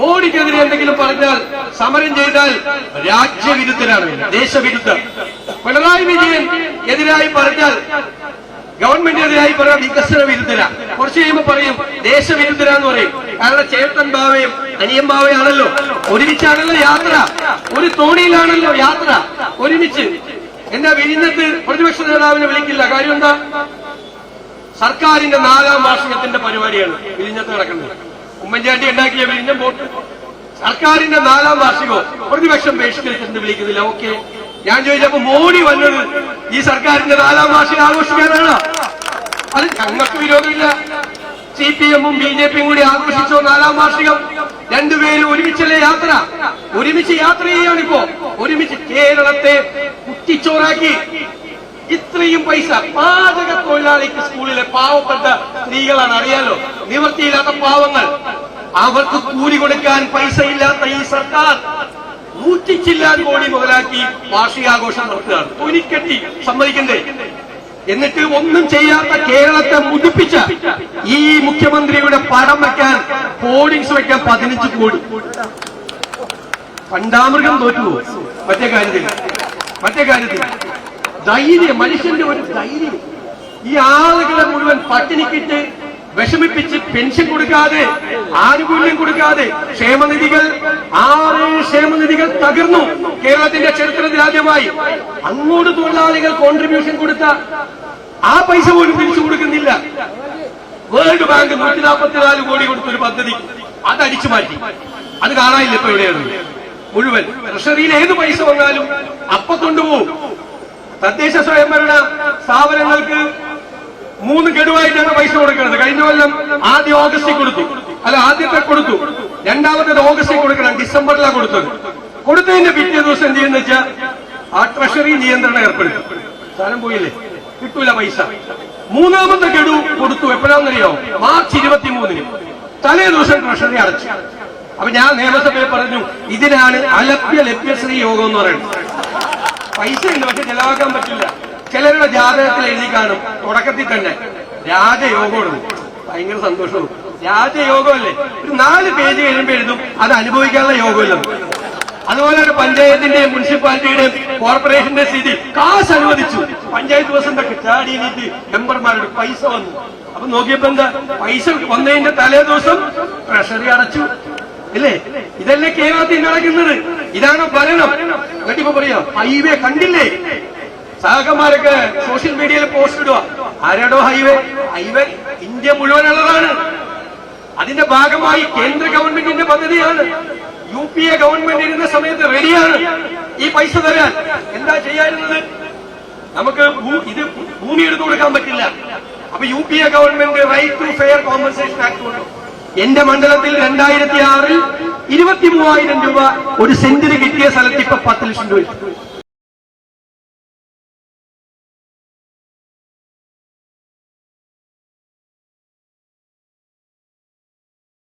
മോഡിക്കെതിരെ എന്തെങ്കിലും പറഞ്ഞാൽ സമരം ചെയ്താൽ രാജ്യവിരുദ്ധരാണ് ദേശവിരുദ്ധ. പിണറായി വിജയൻ എതിരായി പറഞ്ഞാൽ ഗവൺമെന്റിനെതിരായി പറയാം വികസന വിരുദ്ധര കുറച്ച് കഴിയുമ്പോൾ പറയും ദേശവിരുദ്ധരാന്ന് പറയും. കാരണം ചേട്ടൻ ബാവയും അനിയൻ ബാവയാണല്ലോ ഒരുമിച്ചാണല്ലോ യാത്ര. ഒരു തോണിയിലാണല്ലോ യാത്ര. ഒരുമിച്ച്. എന്താ വിഴിഞ്ഞത്ത് പ്രതിപക്ഷ നേതാവിനെ വിളിക്കില്ല. കാര്യം എന്താ? സർക്കാരിന്റെ നാലാം വാർഷികത്തിന്റെ പരിപാടിയാണ് വിഴിഞ്ഞത്ത് നടക്കുന്നത്. ഉമ്മൻചാണ്ടി ഉണ്ടാക്കിയ വിഴിഞ്ഞം ബോട്ട് സർക്കാരിന്റെ നാലാം വാർഷികവും പ്രതിപക്ഷം ബഹിഷ്കരിച്ചെന്ന് വിളിക്കുന്നില്ല. ഓക്കെ. ഞാൻ ചോദിച്ചപ്പോ മോഡി വന്നത് ഈ സർക്കാരിന്റെ നാലാം വാർഷികം ആഘോഷിക്കാനാണ്. അത് ഞങ്ങൾക്ക് വിരോധമില്ല. സി പി എമ്മും ബി ജെ പിയും കൂടി ആഘോഷിച്ചോ നാലാം വാർഷികം? രണ്ടുപേരും ഒരുമിച്ചല്ലേ യാത്ര? ഒരുമിച്ച് യാത്ര ചെയ്യാണിപ്പോ ഒരുമിച്ച് കേരളത്തെ കുറ്റിച്ചോറാക്കി. ഇത്രയും പൈസ പാചക തൊഴിലാളിക്ക് സ്കൂളിലെ പാവപ്പെട്ട സ്ത്രീകളാണ് അറിയാലോ? നിവൃത്തിയില്ലാത്ത പാവങ്ങൾ. അവർക്ക് കൂലി കൊടുക്കാൻ പൈസ ഇല്ലാത്ത ഈ സർക്കാർ നൂറ്റിച്ചില്ലാൻ കോടി മുതലാക്കി വാർഷികാഘോഷം നടത്തുകയാണ്. തുനിക്കെട്ടി സമ്മതിക്കണ്ടേ? എന്നിട്ട് ഒന്നും ചെയ്യാത്ത കേരളത്തെ മുതിപ്പിച്ച ഈ മുഖ്യമന്ത്രിയുടെ പടം വെക്കാൻ ഹോർഡിങ്സ് വെക്കാൻ പതിനഞ്ച് കോടി. പണ്ടാമൃഗം തോറ്റുപോകും മറ്റേ കാര്യത്തിൽ മറ്റേ കാര്യത്തിൽ ധൈര്യം മനുഷ്യന്റെ ഒരു ധൈര്യം. ഈ ആളുകളെ മുഴുവൻ പട്ടിണിക്കിട്ട് വിഷമിപ്പിച്ച് പെൻഷൻ കൊടുക്കാതെ ആനുകൂല്യം കൊടുക്കാതെ ക്ഷേമനിധികൾ ആറ് ക്ഷേമനിധികൾ തകർന്നു കേരളത്തിന്റെ ചരിത്രത്തിൽ ആദ്യമായി. അങ്ങോട്ട് തൊഴിലാളികൾ കോൺട്രിബ്യൂഷൻ കൊടുത്ത ആ പൈസ പോലും തിരിച്ചു കൊടുക്കുന്നില്ല. വേൾഡ് ബാങ്ക് നൂറ്റി നാൽപ്പത്തിനാല് കോടി കൊടുത്തൊരു പദ്ധതി. അത് അടിച്ചു മാറ്റി. അത് കാണാനില്ല ഇപ്പൊ എവിടെയാണ് മുഴുവൻ. ട്രഷറിയിൽ ഏത് പൈസ വന്നാലും അപ്പൊ കൊണ്ടുപോകും. തദ്ദേശ സ്വയംഭരണ സ്ഥാപനങ്ങൾക്ക് മൂന്ന് ഗഡുവായിട്ടാണ് പൈസ കൊടുക്കുന്നത്. കഴിഞ്ഞ കൊല്ലം ആദ്യം ഓഗസ്റ്റിൽ കൊടുത്തു. അല്ല ആദ്യത്തെ കൊടുത്തു. രണ്ടാമത്തെ ഓഗസ്റ്റിൽ കൊടുക്കണം. ഡിസംബറിലാണ് കൊടുത്തത്. കൊടുത്തതിന്റെ പിറ്റേ ദിവസം എന്ത് ചെയ്യുന്ന വെച്ചാൽ ആ ട്രഷറി നിയന്ത്രണം ഏർപ്പെടുത്തും. സാധനം പോയില്ലേ? കിട്ടൂല പൈസ. മൂന്നാമത്തെ ഗഡു കൊടുത്തു. എപ്പോഴാണെന്നറിയോ മാർച്ച് ഇരുപത്തി മൂന്നിന് തലേ ദിവസം ട്രഷറി അടച്ചു. അപ്പൊ ഞാൻ നിയമസഭയിൽ പറഞ്ഞു ഇതിനാണ് അലഭ്യ ലഭ്യശ്രീ യോഗം എന്ന് പറയുന്നത്. പൈസ ഉണ്ട് പക്ഷെ ചെലവാക്കാൻ പറ്റില്ല. ചിലരുടെ ജാതകത്തിൽ എഴുതി കാണും. തുടക്കത്തിൽ തന്നെ രാജയോഗമാണ്. ഭയങ്കര സന്തോഷവും. രാജയോഗമല്ലേ? ഒരു നാല് പേജ് കഴിയുമ്പോൾ എഴുതും. അത് അനുഭവിക്കാനുള്ള യോഗമല്ല? അതുപോലെ തന്നെ പഞ്ചായത്തിന്റെയും മുനിസിപ്പാലിറ്റിയുടെയും കോർപ്പറേഷന്റെ സ്ഥിതി. കാശ് അനുവദിച്ചു. പഞ്ചായത്ത് ദിവസം ചാടി നീട്ടി മെമ്പർമാരുടെ പൈസ വന്നു. അപ്പൊ നോക്കിയപ്പോ എന്താ? പൈസ വന്നതിന്റെ തലേ ദിവസം ട്രഷറി അടച്ചു. ഇല്ലേ? ഇതല്ലേ കേരളത്തിൽ നടക്കുന്നത്? ഇതാണോ ഭരണം? എന്നിട്ട് പറയോ ഹൈവേ കണ്ടില്ലേ? സഹകന്മാരൊക്കെ സോഷ്യൽ മീഡിയയിൽ പോസ്റ്റ് ഇടുക ആരാടോ ഹൈവേ ഹൈവേ ഇന്ത്യ മുഴുവനുള്ളതാണ്. അതിന്റെ ഭാഗമായി കേന്ദ്ര ഗവൺമെന്റിന്റെ പദ്ധതിയാണ്. യു പി എ ഗവൺമെന്റ് ഇരുന്ന സമയത്ത് റെഡിയാണ് ഈ പൈസ തരാൻ. എന്താ ചെയ്യാറുള്ളത് നമുക്ക് ഇത് ഭൂമി എടുത്തു കൊടുക്കാൻ പറ്റില്ല. അപ്പൊ U P A government right to fair compensation act കൊണ്ടു എന്റെ മണ്ഡലത്തിൽ രണ്ടായിരത്തി ആറിൽ ഇരുപത്തി മൂവായിരം രൂപ ഒരു സെന്റിന് കിട്ടിയ സ്ഥലത്ത് ഇപ്പൊ പത്ത് ലക്ഷം രൂപ.